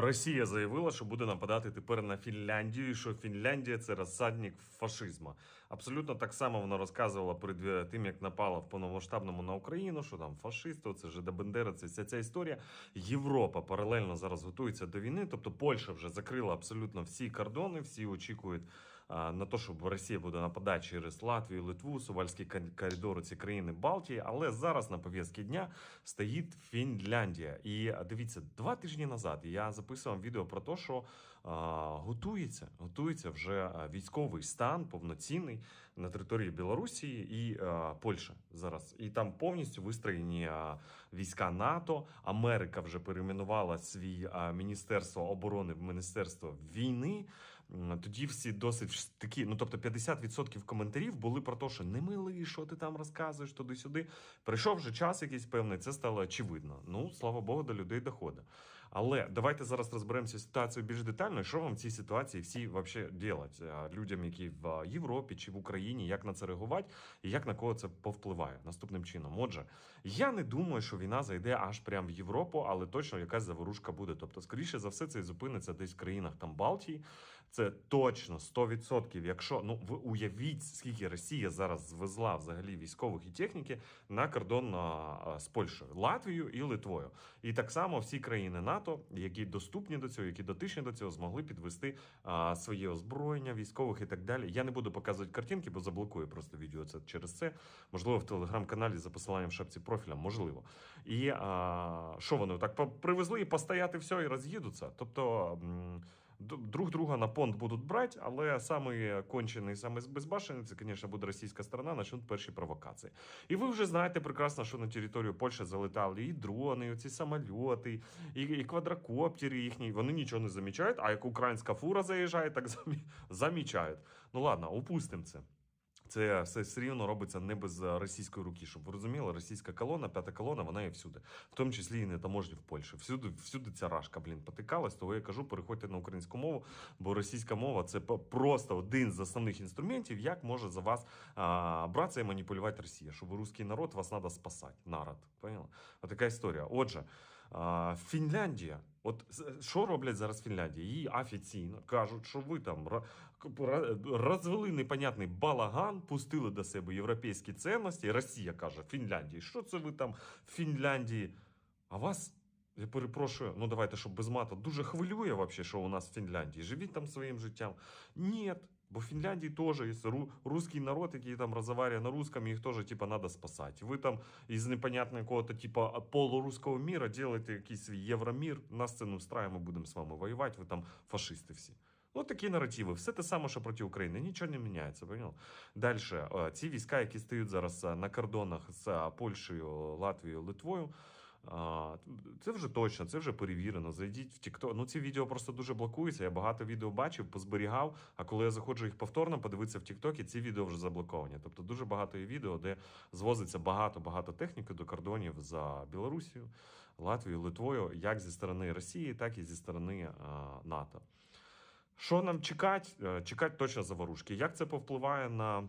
Росія заявила, що буде нападати тепер на Фінляндію, і що Фінляндія це розсадник фашизму. Абсолютно так само вона розказувала перед е, тим, як напала в повномасштабному на Україну, що там фашисти, це же Бендера, це вся ця історія. Європа паралельно зараз готується до війни. Тобто Польща вже закрила абсолютно всі кордони, всі очікують на те, що Росія буде нападати через Латвію, Литву, Сувальський коридор, ці країни Балтії. Але зараз на пов'язці дня стоїть Фінляндія. І дивіться, два тижні назад я записував відео про те, що готується, готується вже військовий стан повноцінний на території Білорусі і Польщі зараз. І там повністю вистроєні війська НАТО. Америка вже перейменувала свій міністерство оборони в міністерство війни. Тоді всі досить такі, ну тобто 50% коментарів були про те, що не милий, що ти там розказуєш туди-сюди. Прийшов вже час якийсь певний, це стало очевидно. Ну, слава Богу, до людей доходить. Але давайте зараз розберемося ситуацію більш детально, що вам в цій ситуації всі вообще делать людям, які в Європі чи в Україні, як на це реагувати і як на кого це повпливає наступним чином. Отже, я не думаю, що війна зайде аж прямо в Європу, але точно якась заворушка буде. Тобто, скоріше за все, це зупиниться десь в країнах там Балтії. Це точно 100%. Якщо ну ви уявіть, скільки Росія зараз звезла взагалі військових і техніки на кордон з Польщею, Латвією і Литвою. І так само всі країни НАТО, які доступні до цього, які дотичні до цього, змогли підвести а, своє озброєння військових і так далі. Я не буду показувати картинки, бо заблокую просто відео це через це. Можливо, в телеграм-каналі за посиланням в шапці профіля, можливо. І а, що вони так привезли і постояти все і роз'їдуться. Тобто. Друг друга на понт будуть брати, але самий кончений, самий безбашений, це, звісно, буде російська сторона, почнуть перші провокації. І ви вже знаєте прекрасно, що на територію Польщі залетали і дрони, і ці самоліти, і, і квадрокоптери їхні. Вони нічого не замічають, а як українська фура заїжджає, так замі... замічають. Ну ладно, упустимо це. Це все, все рівно робиться не без е, російської руки, щоб ви розуміли, російська колона, п'ята колона, вона є всюди, в тому числі і на таможні в Польщі. Всюди, всюди ця рашка, блін, потикалась. Того я кажу, переходьте на українську мову, бо російська мова це просто один з основних інструментів, як може за вас а, братися і маніпулювати Росія, щоб русський народ вас треба спасати. Народ. Поняла? Отака історія. Отже, Фінляндія. От що роблять зараз Фінляндія? Її офіційно кажуть, що ви там розвели непонятний балаган, пустили до себе європейські цінності. Росія каже Фінляндії, що це ви там в Фінляндії? А вас, я перепрошую, ну давайте, щоб без мата, дуже хвилює вообще, що у нас в Фінляндії. Живіть там своїм життям. Ні, бо в Фінляндії теж є ру- русський народ, який там розмовляє на русском, їх теж типа надо спасати. Ви там із непонятного якого-то типа полуруського міра делаєте якийсь свій євромір, нас це не встрає, ми будемо з вами воювати, ви там фашисти всі. Ну, такі наративи. Все те саме, що проти України. Нічого не міняється. Понял? Далі, ці війська, які стоять зараз е, на кордонах з е, Польщею, Латвією, Литвою. Це вже точно, це вже перевірено. Зайдіть в TikTok. Ну, ці відео просто дуже блокуються. Я багато відео бачив, позберігав. А коли я заходжу їх повторно, подивитися в TikTok, ці відео вже заблоковані. Тобто дуже багато є відео, де звозиться багато-багато техніки до кордонів за Білорусію, Латвією, Литвою, як зі сторони Росії, так і зі сторони а, НАТО. Що нам чекати? Е, Чекати точно заворушки. Як це повпливає на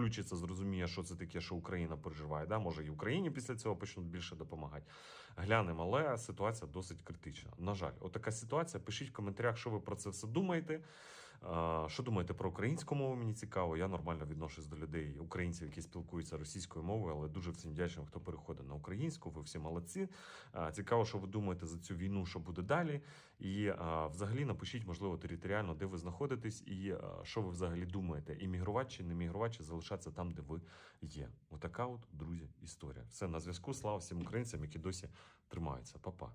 включиться, зрозуміє, що це таке, що Україна переживає. Да? Може, і Україні після цього почнуть більше допомагати. Глянемо, але ситуація досить критична. На жаль, отака ситуація. Пишіть в коментарях, що ви про це все думаєте. Що думаєте про українську мову? Мені цікаво. Я нормально відношусь до людей, українців, які спілкуються російською мовою, але дуже всім вдячним, хто переходить на українську. Ви всі молодці. Цікаво, що ви думаєте за цю війну, що буде далі. І взагалі напишіть, можливо, територіально, де ви знаходитесь, і що ви взагалі думаєте: іммігрувати чи не мігрувати, чи залишатися там, де ви є. Отака от, друзі, історія. Все на зв'язку. Слава всім українцям, які досі тримаються. Па-па.